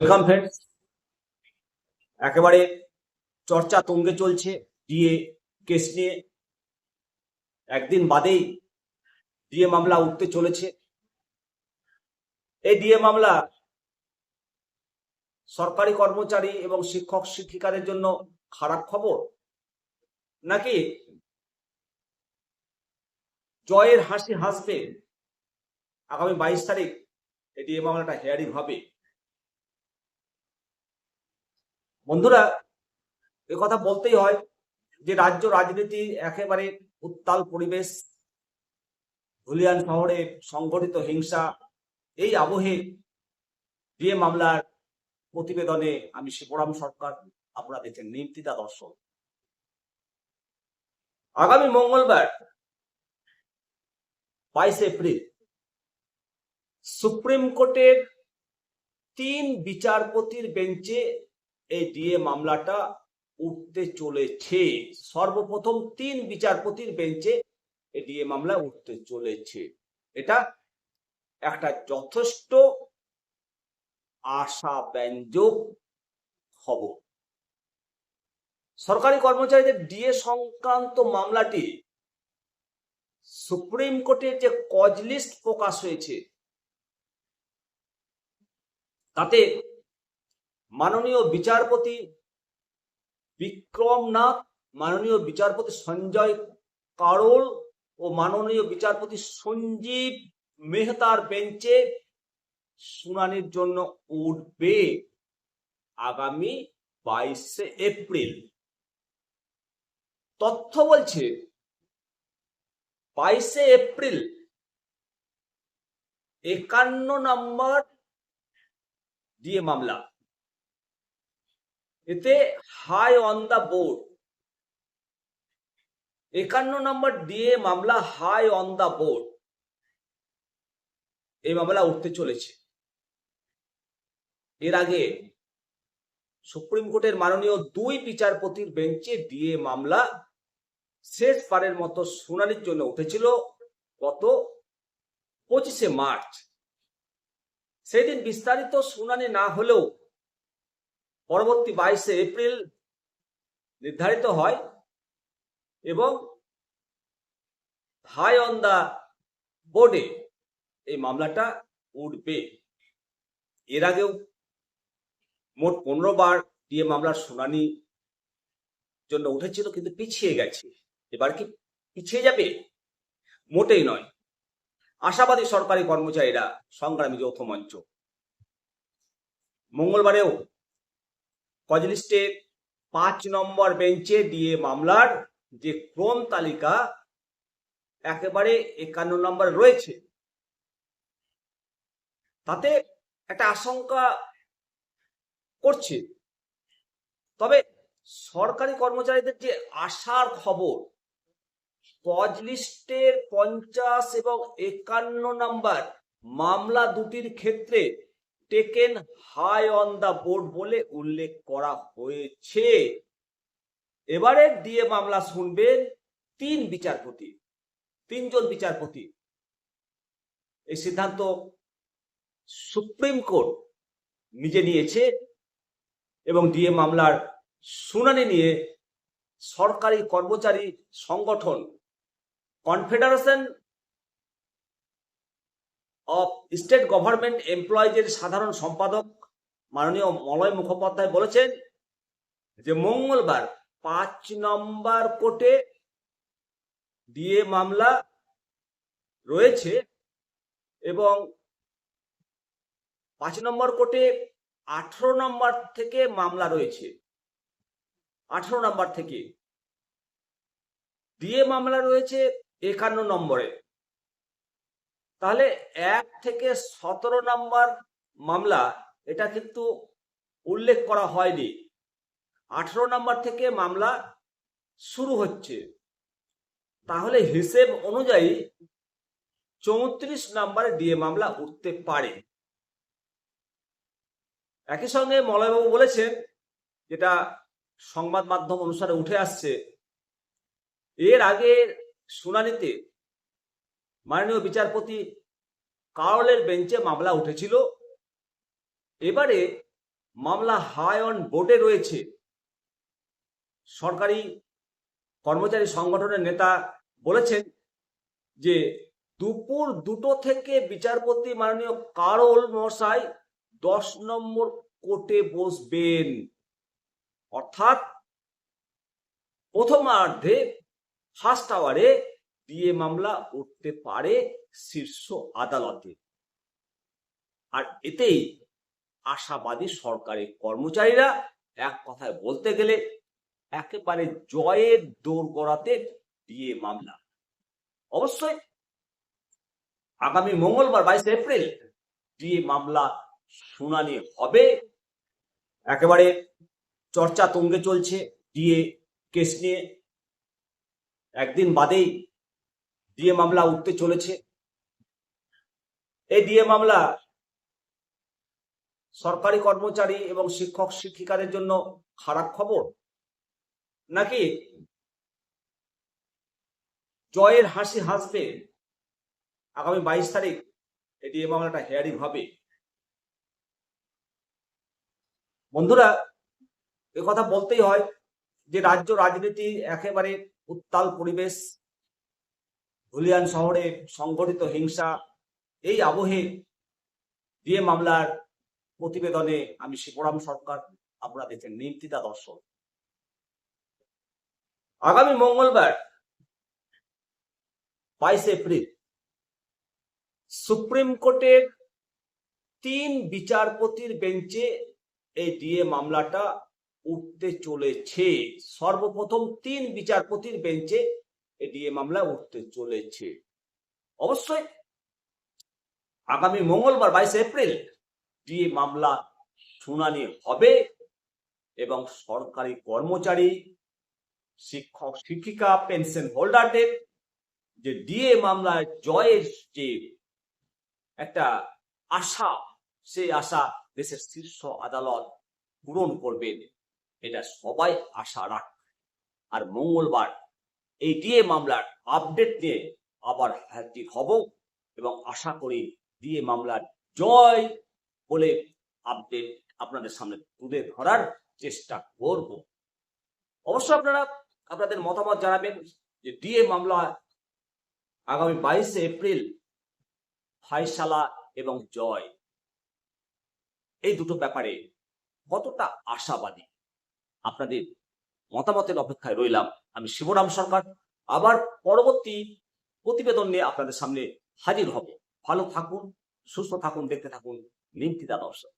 Welcome friends একেবারে চর্চা তঙ্গে চলছে ডিএ কেস নিয়ে। একদিন বাদেই ডিএ মামলা উঠতে চলেছে। এই ডিএ মামলা সরকারি কর্মচারী এবং শিক্ষক শিক্ষিকাদের জন্য খারাপ খবর? নাকি জয়ের হাসি হাসবে? আগামী বাইশ তারিখ এই ডিএ মামলাটা হেয়ারিং হবে। বন্ধুরা, এ কথা বলতেই হয় যে রাজ্য রাজনীতি একেবারে উত্তাল পরিবেশ, ধুলিয়ান শহরে সংগঠিত হিংসা, এই আবহে ডিএ মামলার প্রতিবেদনে আমি শিবরাম সরকার, আপনারা দেখছেন নিমতিতা দর্শক আগামী মঙ্গলবার বাইশে এপ্রিল সুপ্রিম কোর্টের তিন বিচারপতির বেঞ্চে এই ডিএ মামলাটা উঠতে চলেছে। সর্বপ্রথম তিন বিচারপতির বেঞ্চে এই ডিএ মামলা উঠতে চলেছে। এটা একটা যথেষ্ট আশা ব্যঞ্জক খবর। সরকারি কর্মচারীদের ডিএ সংক্রান্ত মামলাটি সুপ্রিম কোর্টের যে কজ লিস্ট প্রকাশ হয়েছে, তাতে মাননীয় বিচারপতি বিক্রমনাথ, মাননীয় বিচারপতি সঞ্জয় কারোল ও মাননীয় বিচারপতি সঞ্জীব মেহতার বেঞ্চে শুনানির জন্য উঠবে আগামী বাইশে এপ্রিল। তথ্য বলছে, বাইশে এপ্রিল একান্ন নম্বর দিয়ে মামলা। এতে হাই অন দা বোর্ড একান্ন নম্বর দিয়ে মামলা হাই অন দা বোর্ড এই মামলা উঠতে চলেছে। এর আগে সুপ্রিম কোর্টের মাননীয় দুই বিচারপতির বেঞ্চে দিয়ে মামলা শেষ শেষবারের মতো শুনানির জন্য উঠেছিল গত পঁচিশে মার্চ। সেদিন বিস্তারিত শুনানি না হলেও পরবর্তী বাইশে এপ্রিল নির্ধারিত হয় এবং হাই অন দা বোর্ডে এই মামলাটা উঠবে। এর আগেও মোট পনেরো বার দিয়ে মামলার শুনানি জন্য উঠেছিল, কিন্তু পিছিয়ে গেছে। এবার কি পিছিয়ে যাবে? মোটেই নয়। আশাবাদী সরকারি কর্মচারীরা সংগ্রামী যৌথ মঞ্চ। মঙ্গলবারেও কজলিস্টে পাঁচ নম্বর বেঞ্চে দিয়ে মামলার যে ক্রম তালিকা একেবারে একান্ন নম্বর রয়েছে। তাতে একটা আশঙ্কা করছে। তবে সরকারি কর্মচারীদের যে আশার খবর পজ লিস্টের পঞ্চাশ এবং একান্ন নাম্বার মামলা দুটির ক্ষেত্রে taken high on the board বলে উল্লেখ করা হয়েছে। এবারে দিয়ে মামলা শুনবেন তিন বিচারপতি, তিনজন বিচারপতি। এই সিদ্ধান্ত সুপ্রিম কোর্ট নিজে নিয়েছে এবং ডিএ মামলার শুনানি নিয়ে সরকারি কর্মচারী সংগঠন, কনফেডারেশন অফ স্টেট গভর্নমেন্ট এমপ্লয়িজের সাধারণ সম্পাদক মাননীয় মলয় মুখোপাধ্যায় বলেছেন যে মঙ্গলবার পাঁচ নম্বর কোর্টে দিয়ে মামলা রয়েছে এবং পাঁচ নম্বর কোর্টে আঠারো নম্বর থেকে মামলা রয়েছে। আঠারো নম্বর থেকে। দিয়ে মামলা রয়েছে একান্ন নম্বরে। তাহলে এক থেকে সতেরো নম্বর মামলা, এটা কিন্তু উল্লেখ করা হয়নি। আঠারো নাম্বার থেকে মামলা শুরু হচ্ছে। তাহলে হিসেব অনুযায়ী চৌত্রিশ নম্বরে ডিএ মামলা উঠতে পারে। একই সঙ্গে মলয়বাবু বলেছেন, যেটা সংবাদ মাধ্যম অনুসারে উঠে আসছে, এর আগে শুনানিতে মাননীয় বিচারপতি কারলের বেঞ্চে মামলা উঠেছিল। এবারে মামলা হাই অন বোর্ডে রয়েছে। সরকারি কর্মচারী সংগঠনের নেতা বলেছেন যে, দুপুর দুটো থেকে বিচারপতি মাননীয় কারোল মশাই দশ নম্বর কোর্টে বসবেন। অর্থাৎ প্রথমার্ধে ফার্স্ট আওয়ারে ডিএ মামলা উঠতে পারে শীর্ষ আদালতে। আর এতেই আশাবাদী সরকারি কর্মচারীরা এক কথায় বলতে গেলে একেবারে জয়ের দৌড় গড়াতে ডিএ মামলা। অবশ্যই আগামী মঙ্গলবার বাইশে এপ্রিল ডিএ মামলা শুনানি হবে। একেবারে চর্চা তুঙ্গে চলছে। ডিএ কেস নিয়ে একদিন বাদেই ডিএ মামলা উঠতে চলেছে। এই ডিএ মামলা সরকারি কর্মচারী এবং শিক্ষক শিক্ষিকাদের জন্য খারাপ খবর? নাকি জয়ের হাসি হাসবে আগামী বাইশ তারিখ এটি এ মামলাটা হেয়ারিং হবে? বন্ধুরা, এ কথা বলতেই হয় যে রাজ্য রাজনীতি একেবারে উত্তাল পরিবেশ ধুলিয়ান শহরে সংঘটিত হিংসা, এই আবহে দিয়ে মামলার প্রতিবেদনে আমি শিবরাম সরকার আপনারা দেখছেন নিমতিতা দর্শন। আগামী মঙ্গলবার বাইশ এপ্রিল সুপ্রিম কোর্টের তিন বিচারপতির বেঞ্চে এই ডিএ মামলাটা উঠতে চলেছে। সর্বপ্রথম তিন বিচারপতির বেঞ্চে এই ডিএ মামলা উঠতে চলেছে। অবশ্যই আগামী মঙ্গলবার বাইশে এপ্রিল ডিএ মামলা শুনানি হবে এবং সরকারি কর্মচারী, শিক্ষক, শিক্ষিকা, পেনশন হোল্ডারদের যে ডিএ মামলায় জয়ের যে একটা আশা, সেই আশা দেশের শীর্ষ আদালত পূরণ করবেন। এটা সবাই আশা রাখ। আর মঙ্গলবার এই ডিএ মামলার আপডেট নিয়ে আবার হাজির হব এবং আশা করি ডিএ মামলার জয় বলে আপডেট আপনাদের সামনে তুলে ধরার চেষ্টা করব। অবশ্য আপনারা, আপনাদের মতামত জানাবেন যে ডিএ মামলা আগামী বাইশে এপ্রিল ফাইসালা এবং জয়, এই দুটো ব্যাপারে কতটা আশাবাদী আপনাদের মতামতের অপেক্ষায় রইলাম। আমি শিবরাম সরকার। আবার পরবর্তী প্রতিবেদন নিয়ে আপনাদের সামনে হাজির হব। ভালো থাকুন, সুস্থ থাকুন, দেখতে থাকুন। নিন্তিতা দর্শক